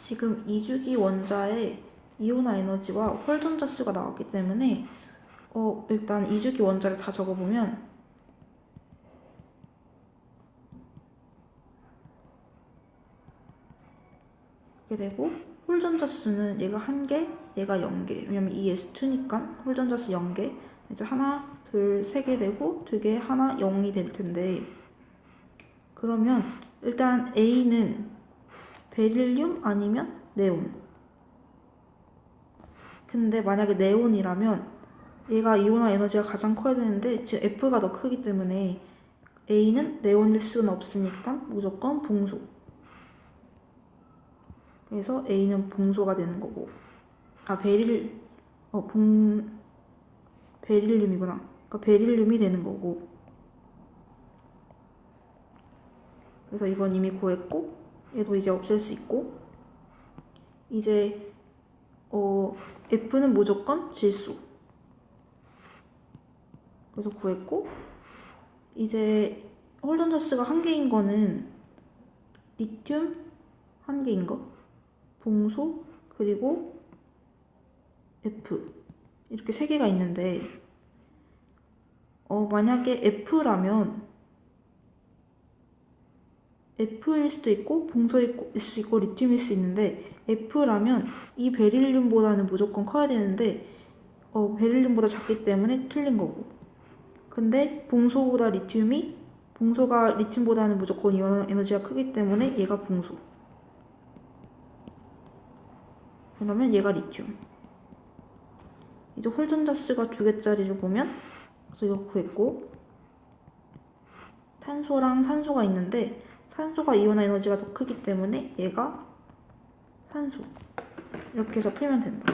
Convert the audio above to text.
지금 2주기 원자의 이온화 에너지와 홀전자 수가 나왔기 때문에 어, 일단 2주기 원자를 다 적어보면 이렇게 되고 홀전자 수는 얘가 1개, 얘가 0개. 왜냐면 이 S2니까 홀전자 수 0개. 이제 하나, 둘, 세 개 되고 두 개, 하나, 0이 될 텐데 그러면 일단 A는 베릴륨 아니면 네온. 근데 만약에 네온이라면 얘가 이온화 에너지가 가장 커야 되는데 지금 F가 더 크기 때문에 A는 네온일 수는 없으니까 무조건 봉소. 그래서 A는 봉소가 되는 거고 아 베릴 어 봉 베릴륨이구나. 그러니까 베릴륨이 되는 거고 그래서 이건 이미 구했고 얘도 이제 없앨 수 있고. 이제 어 F는 무조건 질소 그래서 구했고. 이제 홀전자스가 한 개인 거는 리튬 한 개인 거. 봉소 그리고 F. 이렇게 세 개가 있는데 어 만약에 F라면 F일 수도 있고 봉소일 수 있고 리튬일 수 있는데 F라면 이 베릴륨보다는 무조건 커야 되는데 어 베릴륨보다 작기 때문에 틀린 거고. 근데 봉소보다 리튬이 봉소가 리튬보다는 무조건 에너지가 크기 때문에 얘가 봉소. 그러면 얘가 리튬. 이제 홀전자 수가 두 개짜리를 보면 그래서 이거 구했고 탄소랑 산소가 있는데 산소가 이온화 에너지가 더 크기 때문에 얘가 산소 이렇게 해서 풀면 된다.